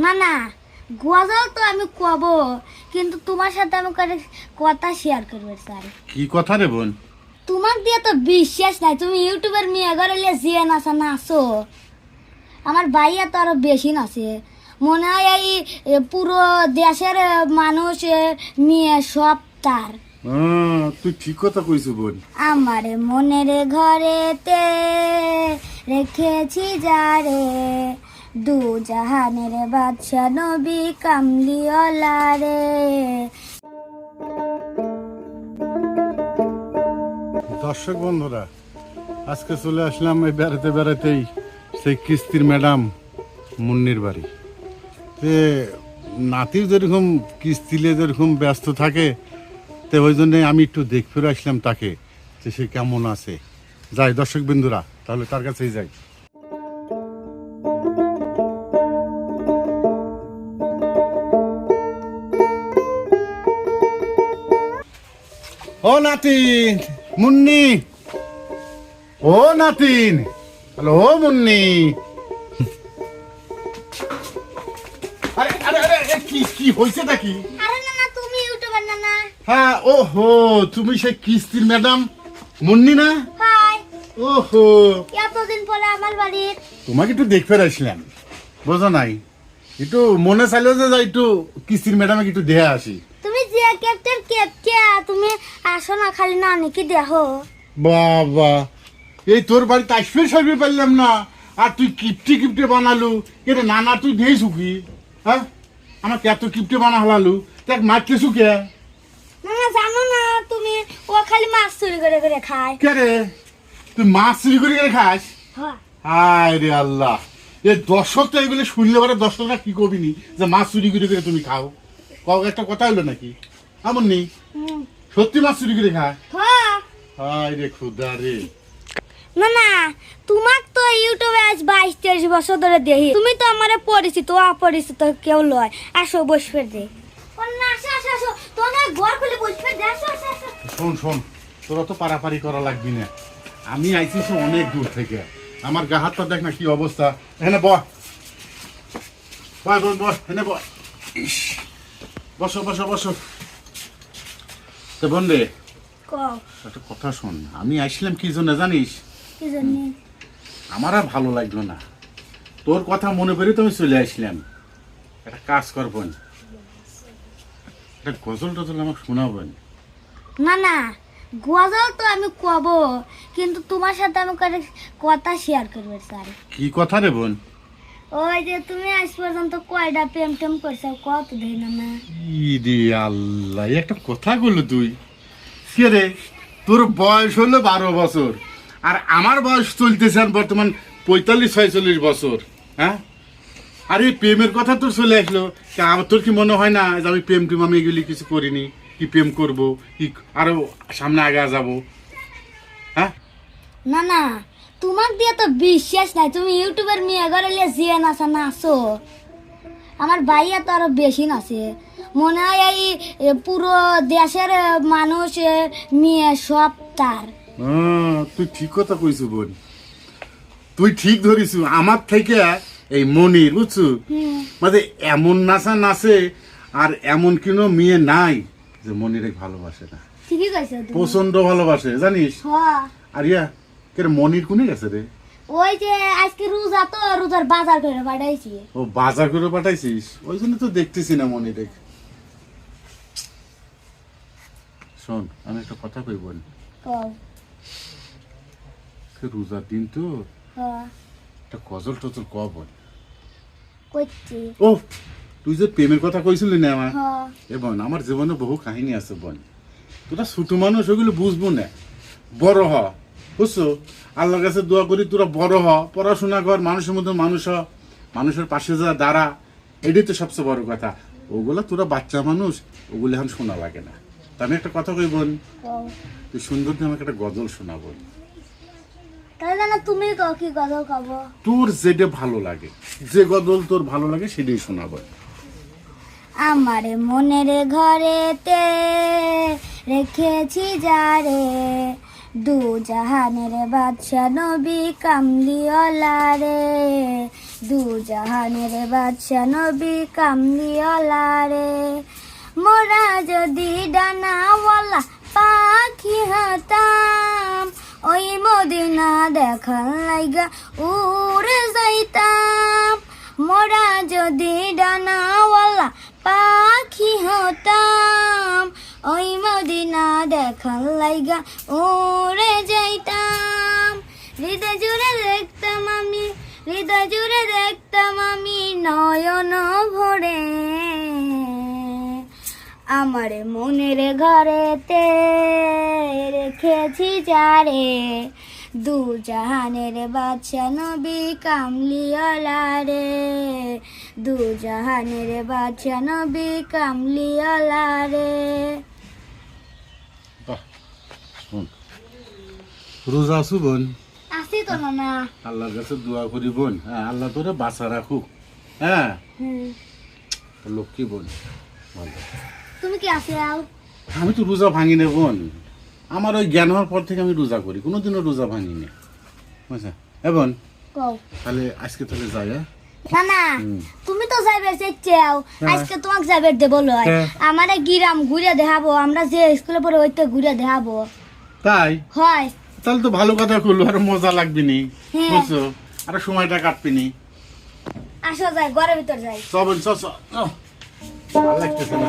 না না গজল তো আমি কব কিন্তু তোমার সাথে আমি করে কথা শেয়ার করবে স্যার। কি কথা রে বোন? তোমার দিয়ে তো বিশ্বাস নাই তুমি ইউটিউবের মেয়ে ঘরে যে নাচা নাচো আমার ভাইয়া তো আরও বেশি নাচে মনে হয় এই পুরো দেশের মানুষ মেয়ে সব তার। তুই ঠিক কথা কইছো বোন। আমার মনের ঘরেতে রেখেছি যারে। দু জাহানের বাদশা নবী কামলিওয়ালা রে দর্শক বন্ধুরা, আজকে চলে আসলাম এই বেড়াতে বেড়াতেই সেই কিস্তির ম্যাডাম মুন্নির বাড়ি। তে নাতিও যেরকম কিস্তিলে যেরকম ব্যস্ত থাকে, তো ওই জন্যে আমি একটু দেখ ফিরে আসলাম তাকে যে সে কেমন আছে। যাই দর্শক বিন্দুরা তাহলে তার কাছেই যাই। ও নাতিন মুন্নি। ও নাতিন হ্যালো ও মুন্নি। আরে আরে আরে এ কি কি হয়েছে নাকি আরে না না তুমি ইউটিউবার না না। হ্যাঁ ও তুমি সেই কিস্তির ম্যাডাম। মুন্নি না? হাই। ও হো এতদিন পরে আমার বাড়ির। তোমাকে একটু দেখতে আসলাম বোঝো নাই? একটু মনে চাইলো যে যাই একটু কিস্তির ম্যাডামকে একটু দেখে আসি। ক্যাপ্টেন ক্যাপ্টে তুমি আসো না খালি না নাকি দেখো। বাবা এই তোর বাড়িতে আসবে সবই পারলাম না। আর তুই কিপটে কিপটে বানালু। এটা নানা তুই নেই সুখী হ্যাঁ? আমাকে এত কিপটে বানা হলালু দেখ মারতে সুখে। না জানো না তুমি ও খালি মাছ চুরি করে করে খায়। কে রে? তুই মাছ চুরি করে করে খাস? হ্যাঁ। হায় রে আল্লাহ। এই দর্শক তো এগুলো শুনলে পরে দর্শকরা কি করবি নি যে মাছ চুরি করে করে তুমি খাও। কাউকে একটা কথা হলো নাকি? নেই। সত্যি মাছ চুরি করে খায়? হ্যাঁ। হায় রে খুদা রে। না না তোমাক তো ইউটিউবে আজ বাইশ তেইশ বছর ধরে দেখি। তুমি তো আমার পরিচিত অপরিচিত কেউ লয়। আসো বসবে দে। শোন শোন তোরা তো পারাপারি করা লাগবি না। আমি আইছি অনেক দূর থেকে। আমার গা হাতটা দেখ না কি অবস্থা। এখানে বয় বয় বোন বয় এখানে বয় বসো বসো বসো। তো বোন রে কও, একটা কথা শোন আমি আসলাম কি জন্য জানিস? আমার আর ভালো লাগল না। তোর কথা মনে করে তো আমি চলে আসলাম। একটা কাজ করবেন একটা গজল টজল আমাকে শোনাবেন না না গজল তো আমি কব কিন্তু তোমার সাথে আমি কথা শেয়ার করবে স্যার। কি কথা রে বোন? ওই যে তুমি আজ পর্যন্ত কয়টা প্রেম টেম করছ? কত দেই না। ইরে আল্লাহ এই একটা কথা বলল তুই। কে রে? তোর বয়স হলো বারো বছর আর আমার বয়স চলতেছে আর বর্তমান পঁয়তাল্লিশ ছয়চল্লিশ বছর হ্যাঁ? আর এই প্রেমের কথা তোর চলে আসলো আমার তোর কি মনে হয় না যে আমি প্রেম টেম আমি এগুলি কিছু করিনি? কি প্রেম করব? কি আরও সামনে আগে যাব? হ্যাঁ? না না তোমার দিয়ে তো বিশ্বাস নাই তুমি ইউটিউবের মেয়ে ঘরে যে নাচা নাচো। আমার ভাইয়া তো আরও বেশি নাচে। মনে হয় এই পুরো দেশের মানুষ মেয়ে সব তার। তুই ঠিক কথা কইছো বোন। তুই ঠিক ধরিস আমার থেকে এই মনির বুঝছু? মানে এমন নাচা নাচে আর এমন কোনো মেয়ে নাই যে মনিরে ভালোবাসে না। ঠিকই কইছো প্রচণ্ড ভালোবাসে জানিস? হ্যাঁ। আর ইয়া মনির কোনে গেছে রে? ওই যে আজকে রোজা তো রোজার বাজার করে পাঠাইছি। ও বাজার করে পাঠাইছিস? ওই জন্য তো দেখতেছি না মনি দেখ শোন আমি একটা কথা কই কও, রোজার দিন তো? হ্যাঁ। একটা গজল টজল ক করছি ও তুই যে প্রেমের কথা কইছিলি না আমার? হ্যাঁ। এ বোন আমার জীবনে বহু কাহিনী আছে বোন তোরা ছোট মানুষ ওগুলো বুঝব না। বড় হ। বুঝছ? আল্লাহর কাছে দোয়া করি তোরা বড় হ পড়াশোনা কর মানুষের মধ্যে মানুষ হ মানুষের পাশে যা দাঁড়া এটাই তো সবচেয়ে বড় কথা। ওগুলা তোরা বাচ্চা মানুষ ওগুলো এখন শোনা লাগে না। তা আমি একটা কথা কই বোন তুই সুন্দর দিয়ে আমাকে একটা গজল শোনা বোন। তাহলে না তুমি কি গজল তোর যেটা ভালো লাগে যে গজল তোর ভালো লাগে সেটাই শোনাবো আমার মনের ঘরেতে রেখেছি যারে দু জাহানের বাদশা নবী কামলিওয়ালা রে দু জাহানের বাদশা নবী কামলিওয়ালা রে মোরা যদি ডানাওয়ালা পাখি হতাম, ওই মদিনা দেখার লাইগা উড়ে যাইতাম। মোরা যদি ডানাওয়ালা পাখি হতাম মদিনা দেখার লাইগা, উড়ে যাইতাম। হৃদয় জুড়ে দেখতাম আমি, হৃদয় জুড়ে দেখতাম আমি নয়ন ভরে। আমার মনের ঘরেতে রেখেছি যারে দু জাহানের বাদশা নবী কামলিওয়ালা রে দু জাহানের বাদশা নবী কামলিওয়ালা রে বাহ, শোন। রোজা আছু বোন। আসি তো না আল্লাহর কাছে দোয়া করি বোন। হ্যাঁ আল্লাহ তোরে বাঁচা রাখুক হ্যাঁ লক্ষ্মী বোন। তুমি কি আও? আমি তো রোজা ভাঙি না বোন? আমার ওই জ্ঞান হওয়ার পর থেকে আমি রোজা করি। কোনোদিনও রোজা ভাঙি না। বুঝছা এবং কও। তাহলে আজকে তাহলে যাই হ্যাঁ না না তুমি তো যাইবে চাও হ্যাঁ। আজকে তোমাকে যাইবে দেবো লয় হ্যাঁ। আমারে গিরাম ঘুরে দেখাবো। আমরা যে স্কুলে পড়ে ওইতে ঘুরে দেখাবো। তাই? হয়। তাহলে তো ভালো কথা করল আর মজা লাগবে নি হ্যাঁ। বুঝছ আর সময়টা কাটবে নি আসো যাই ঘরের ভিতর যাই সব চল। ভালো লাগতেছে না